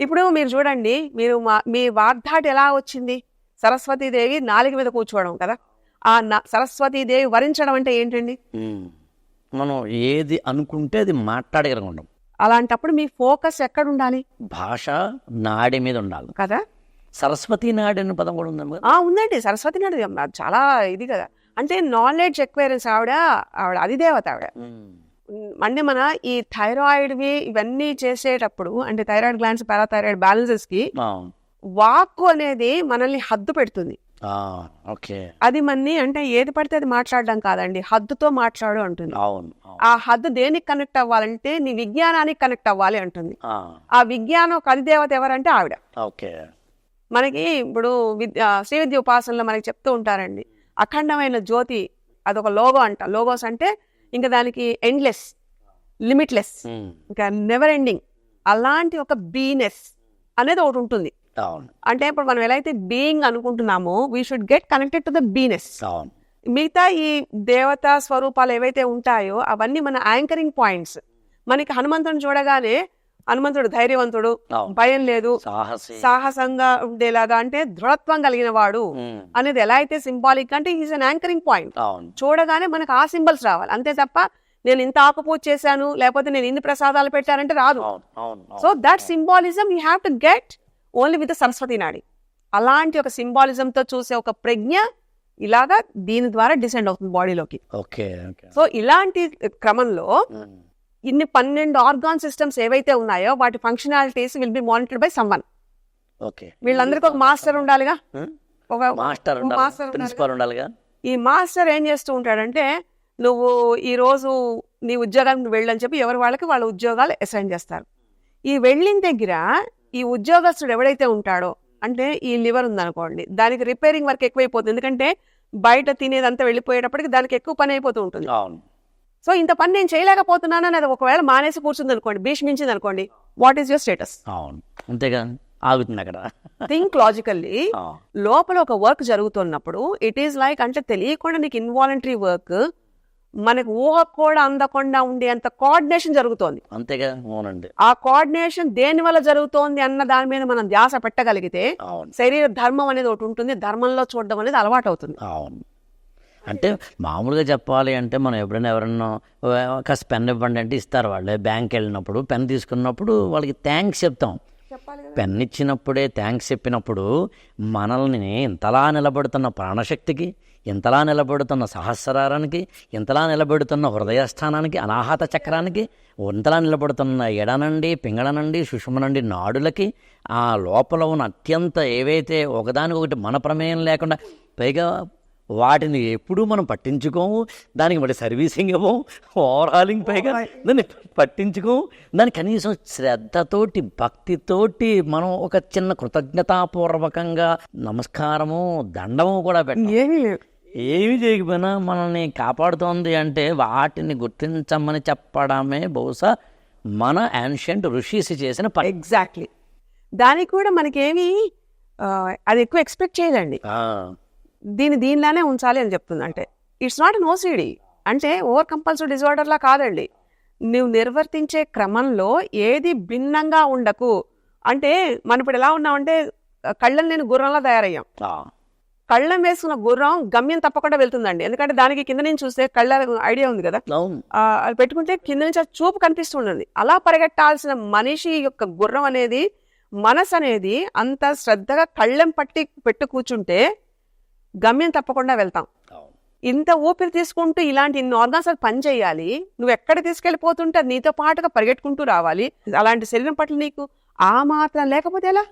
ఇప్పుడు మీరు చూడండి మీరు మా- వాగ్దాటి ఎలా వచ్చింది? సరస్వతీదేవి నాలుగు మీద కూర్చోవడం కదా. ఆ న- సరస్వతీదేవి వరించడం అంటే ఏంటండి. మనం ఏది అనుకుంటే అది మాట్లాడగలం అలాంటప్పుడు మీ ఫోకస్ ఎక్కడ ఉండాలి భాష నాడి మీద ఉండాలి. కదా. సరస్వతి నాడి అనే పదం కూడా ఆ ఉందండి. సరస్వతి నాడు అది చాలా ఇది కదా. అంటే నాలెడ్జ్ ఎక్వైరెన్స్ ఆవిడ ఆవిడ అధిదేవత ఆవిడ. ఉమ్, అంటే మన ఈ థైరాయిడ్వి ఇవన్నీ చేసేటప్పుడు అంటే థైరాయిడ్ గ్లాండ్స్ పారాథైరాయిడ్ బ్యాలెన్సెస్కి వాక్కు అనేది మనల్ని హద్దు పెడుతుంది. ఓకే. అది మన్ని అంటే ఏది పడితే అది మాట్లాడడం కాదండి హద్దుతో మాట్లాడు అంటుంది. ఆ హద్దు దేనికి కనెక్ట్ అవ్వాలంటే నీ విజ్ఞానానికి కనెక్ట్ అవ్వాలి అంటుంది. ఆ, ఆ విజ్ఞానం కదిదేవత ఎవరంటే ఆవిడ. ఓకే. మనకి ఇప్పుడు విద్య శ్రీ విద్య ఉపాసనలో మనకి చెప్తూ ఉంటారండి అఖండమైన జ్యోతి అదొక లోగో అంట లోగోస్ అంటే ఇంకా దానికి ఎండ్లెస్ లిమిట్లెస్. ఇంకా నెవర్ ఎండింగ్ అలాంటి ఒక బీనెస్ అనేది ఒకటి ఉంటుంది. అంటే ఇప్పుడు మనం ఎలా అయితే బీయింగ్ అనుకుంటున్నామో we should get connected to the beingness మిగతా ఈ దేవతా స్వరూపాలు ఏవైతే ఉంటాయో అవన్నీ మన యాంకరింగ్ పాయింట్స్ మనకి హనుమంతుడిని చూడగానే హనుమంతుడు ధైర్యవంతుడు భయం లేదు సాహసి. సాహసంగా ఉండేలాగా అంటే దృఢత్వం కలిగిన వాడు అనేది ఎలా అయితే సింబాలిక్ అంటే ఈజ్ అన్ యాంకరింగ్ పాయింట్ చూడగానే మనకు ఆ సింబల్స్ రావాలి. అంతే తప్ప నేను ఇంత ఆకుపూజ చేశాను లేకపోతే నేను ఇన్ని ప్రసాదాలు పెట్టానంటే రాదు. So. That symbolism you have to get only with Saraswati నాడి అలాంటి ఒక సింబాలిజం తో చూసే ఒక ప్రజ్ఞ ఇలాగా దీని ద్వారా డిసెండ్ అవుతుంది బాడీలోకి ఓకే సో ఇలాంటి క్రమంలో ఉమ్, ఇన్ని పన్నెండు ఆర్గాన్ సిస్టమ్స్ ఏవైతే ఉన్నాయో వాటి functionalities will be monitored by someone okay. వీళ్ళందరికీ ఒక మాస్టర్ ఉండాలిగా? ఉమ్, ఒక మాస్టర్ ఉండాలి. మాస్టర్. ప్రిన్సిపాల్ ఉండాలిగా? ఈ మాస్టర్ ఏం చేస్తూ ఉంటాడంటే నువ్వు ఈ రోజు నీ ఉద్యోగానికి వెళ్ళని చెప్పి ఎవరి వాళ్ళకి వాళ్ళ ఉద్యోగాలు అసైన్ చేస్తారు. ఈ వెళ్ళిన దగ్గర ఈ ఉద్యోగస్తుడు ఎవడైతే ఉంటాడో అంటే ఈ లివర్ ఉందనుకోండి దానికి రిపేరింగ్ వర్క్ ఎక్కువైపోతుంది. ఎందుకంటే బయట తినేదంతా వెళ్ళిపోయేటప్పటికి దానికి ఎక్కువ పని అయిపోతూ ఉంటుంది. అవును. సో ఇంత పని నేను చేయలేకపోతున్నాను అనేది ఒకవేళ మానేసి కూర్చుంది అనుకోండి భీష్మించింది అనుకోండి వాట్ ఈస్ యువర్ స్టేటస్ అవును. అంతేగా ఆగుతుంది అక్కడ. థింక్ లాజికల్లీ లోపల ఒక వర్క్ జరుగుతున్నప్పుడు ఇట్ ఈస్ లైక్ అంటే తెలియకుండా నీకు ఇన్వాలంటరీ వర్క్ మనకు ఊహ కూడా అందకుండా ఉండేంత కోఆర్డినేషన్ జరుగుతోంది. అంతేగా? అవునండి. ఆ కోఆర్డినేషన్ దేని వల్ల జరుగుతోంది అన్న దాని మీద మనం ధ్యాస పెట్టగలిగితే శరీర ధర్మం అనేది ఒకటి ఉంటుంది ధర్మంలో చూడడం అనేది అలవాటు అవుతుంది అవును. అంటే మామూలుగా చెప్పాలి అంటే మనం ఎప్పుడైనా ఎవరన్నా "ఓ, కాస్త పెన్ ఇవ్వండి అంటే ఇస్తారు వాళ్ళే. బ్యాంక్ వెళ్ళినప్పుడు పెన్ తీసుకున్నప్పుడు వాళ్ళకి థ్యాంక్స్ చెప్తాం. పెన్ ఇచ్చినప్పుడే థ్యాంక్స్ చెప్పినప్పుడు మనల్ని ఇంతలా నిలబడుతున్న ప్రాణశక్తికి ఇంతలా నిలబడుతున్న సహస్రారానికి ఇంతలా నిలబడుతున్న హృదయస్థానానికి అనాహత చక్రానికి ఇంతలా నిలబడుతున్న ఎడనండి పింగళనండి సుషుమనండి నాడులకి ఆ లోపల ఉన్న అత్యంత ఏవైతే ఒకదానికొకటి మన ప్రమేయం లేకుండా పైగా వాటిని ఎప్పుడూ మనం పట్టించుకోము. దానికి మళ్ళీ సర్వీసింగ్ ఇవ్వము. ఓవరాలింగ్ పైగా దాన్ని పట్టించుకోము. దాన్ని కనీసం శ్రద్ధతోటి భక్తితోటి మనం ఒక చిన్న కృతజ్ఞతాపూర్వకంగా నమస్కారము దండము కూడా పెట్టాం. ఏమీ ఏమి చేయకపోయినా మనల్ని కాపాడుతోంది అంటే వాటిని గుర్తించమని చెప్పడమే బహుశా మన యాన్షియంట్ ఋషిసి చేసిన పని. ఎగ్జాక్ట్లీ దానికి కూడా మనకేమి అది ఎక్కువ ఎక్స్పెక్ట్ చేయదండి. దీన్ని దీనిలానే ఉంచాలి అని చెప్తుంది. అంటే ఇట్స్ నాట్ అన్ ఓసిడి అంటే ఓవర్ కంపల్సరీ డిజార్డర్ లా కాదండి. నువ్వు నిర్వర్తించే క్రమంలో ఏది భిన్నంగా ఉండకు. అంటే మనం ఇప్పుడు ఎలా ఉన్నామంటే కళ్ళం నేను గుర్రంలా తయారయ్యాం. కళ్ళం వేసుకున్న గుర్రం గమ్యం తప్పకుండా వెళ్తుందండి. ఎందుకంటే దానికి కింద నుంచి చూస్తే కళ్ళ ఐడియా ఉంది కదా. అది పెట్టుకుంటే కింద నుంచి చూపు కనిపిస్తుంటుంది. అలా పరిగెట్టాల్సిన మనిషి యొక్క గుర్రం అనేది మనసు అనేది అంత శ్రద్ధగా కళ్ళెం పట్టి పెట్టు కూర్చుంటే గమ్యం తప్పకుండా వెళ్తాం. ఇంత ఊపిరి తీసుకుంటూ ఇలాంటి ఇన్ని ఆర్గాన్స్ అది పని చేయాలి. నువ్వు ఎక్కడ తీసుకెళ్ళిపోతుంటే నీతో పాటుగా పరిగెట్టుకుంటూ రావాలి. అలాంటి శరీరం పట్ల నీకు ఆ మాత్రం లేకపోతే ఎలా?